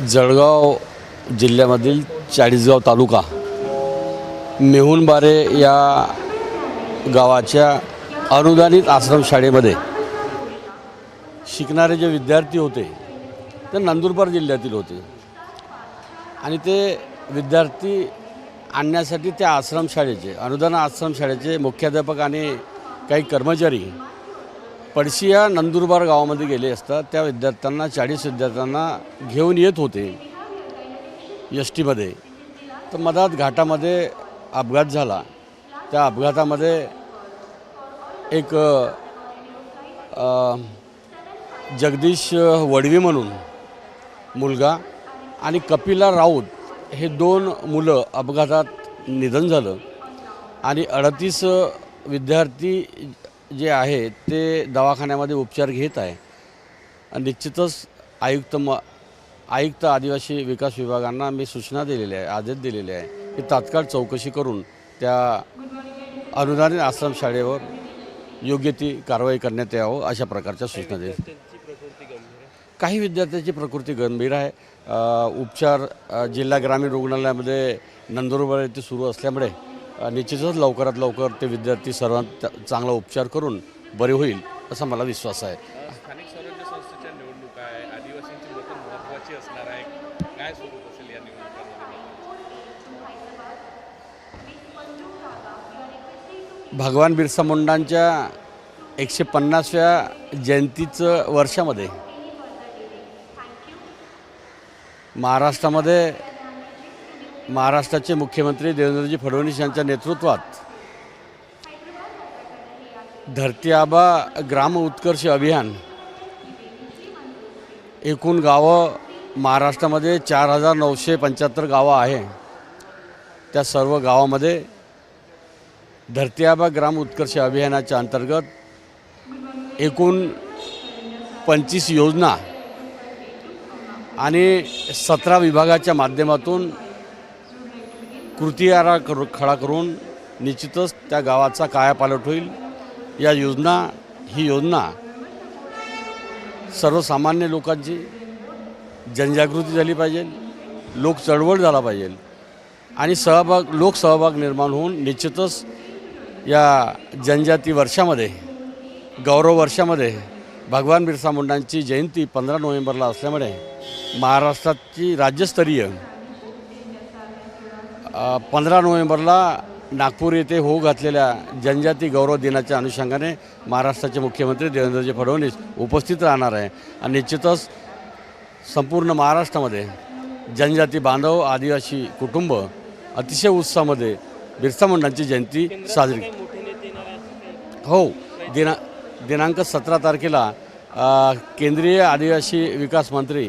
जळगाव जिल्ह्यामधील चाळीसगाव तालुका मेहुणबारे या गावाच्या अनुदानित आश्रमशाळेमध्ये शिकणारे जे विद्यार्थी होते ते नंदुरबार जिल्ह्यातील होते. आणि ते विद्यार्थी आणण्यासाठी त्या आश्रमशाळेचे अनुदान आश्रमशाळेचे मुख्याध्यापक आणि काही कर्मचारी पडशिया नंदुरबार गावामध्ये गेले असता त्या विद्यार्थ्यांना चाळीस विद्यार्थ्यांना घेऊन येत होते एस टीमध्ये. तर मधात घाटामध्ये अपघात झाला. त्या अपघातामध्ये एक जगदीश वडवी म्हणून मुलगा आणि कपिला राऊत हे दोन मुलं अपघातात निधन झालं आणि अडतीस विद्यार्थी जे आहे ते दवाखान्यामध्ये उपचार घेत आहे. आणि निश्चितच आयुक्त म आयुक्त आदिवासी विकास विभागांना मी सूचना दिलेल्या आहे आदेश दिलेले आहे की तात्काळ चौकशी करून त्या अनुदानित आश्रमशाळेवर योग्य ती कारवाई करण्यात यावं अशा प्रकारच्या सूचना दिल्या. काही विद्यार्थ्यांची प्रकृती गंभीर आहे. उपचार जिल्हा ग्रामीण रुग्णालयामध्ये नंदुरबार येथे सुरू असल्यामुळे निश्चितच लवकरात लवकर ते विद्यार्थी सर्वांत चांगला उपचार करून बरे होईल असा मला विश्वास आहे. स्थानिक स्वराज्य संस्थेच्या निवडणुका आहे. आदिवासींची मतं महत्त्वाची असणार आहे. काय स्वरूप असेल या निवडणुकांमध्ये? भगवान बिरसा मुंडांच्या एकशे पन्नासव्या जयंतीचं वर्षामध्ये महाराष्ट्रामध्ये महाराष्ट्राचे मुख्यमंत्री देवेंद्रजी फडणवीस यांच्या नेतृत्वात धरती आबा ग्राम उत्कर्ष अभियान एकूण गावं महाराष्ट्रामध्ये चार हजार नऊशे पंच्याहत्तर गावं आहे. त्या सर्व गावामध्ये धरती आबा ग्राम उत्कर्ष अभियानाच्या अंतर्गत एकूण पंचवीस योजना आणि सतरा विभागाच्या माध्यमातून कृती आरा करू खडा करून निश्चितच त्या गावाचा कायापालट होईल. या योजना ही योजना सर्वसामान्य लोकांची जनजागृती झाली पाहिजे लोक चळवळ झाला पाहिजे आणि सहभाग लोकसहभाग निर्माण होऊन निश्चितच या जनजाती वर्षामध्ये गौरव वर्षामध्ये भगवान बिरसा मुंडांची जयंती पंधरा नोव्हेंबरला असल्यामुळे महाराष्ट्राची राज्यस्तरीय पंधरा नोव्हेंबरला नागपूर येथे होऊ घातलेल्या जनजाती गौरव दिनाच्या अनुषंगाने महाराष्ट्राचे मुख्यमंत्री देवेंद्रजी फडणवीस उपस्थित राहणार आहे. आणि निश्चितच संपूर्ण महाराष्ट्रामध्ये जनजाती बांधव आदिवासी कुटुंब अतिशय उत्साहामध्ये बिरसा मुंडांची जयंती साजरी हो दिना दिनांक सतरा तारखेला केंद्रीय आदिवासी विकास मंत्री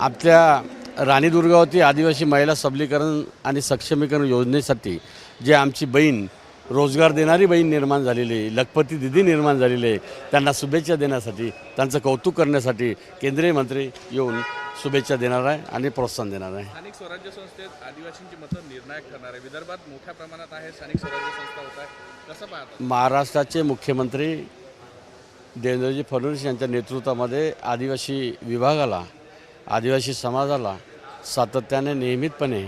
आपल्या राणी दुर्गावती आदिवासी महिला सबलीकरण आणि सक्षमीकरण योजनेसाठी जे आमची बहीण रोजगार देणारी बहीण निर्माण झालेली आहे लखपती दिदी निर्माण झालेली आहे त्यांना शुभेच्छा देण्यासाठी त्यांचं कौतुक करण्यासाठी केंद्रीय मंत्री येऊन शुभेच्छा देणार आहे आणि प्रोत्साहन देणार आहे. स्थानिक स्वराज्य संस्थेत आदिवासींची मतं निर्णायक ठरणार आहे. विदर्भात मोठ्या प्रमाणात आहे स्थानिक स्वराज्य संस्था होत आहे. कसं पाहता? महाराष्ट्राचे मुख्यमंत्री देवेंद्रजी फडणवीस यांच्या नेतृत्वामध्ये आदिवासी विभागाला आदिवासी समाजाला सातत्याने नियमितपणे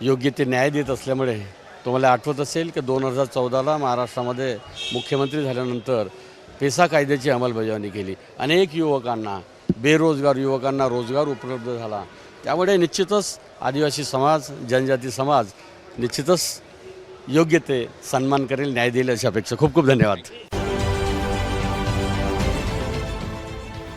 योग्य ते न्याय देत असल्यामुळे तुम्हाला आठवत असेल की दोन हजार चौदाला महाराष्ट्रामध्ये मुख्यमंत्री झाल्यानंतर पेसा कायद्याची अंमलबजावणी केली. अनेक युवकांना बेरोजगार युवकांना रोजगार उपलब्ध झाला. त्यामुळे निश्चितच आदिवासी समाज जनजाती समाज निश्चितच योग्य ते सन्मान करेल न्याय देईल अशी अपेक्षा. खूप खूप धन्यवाद.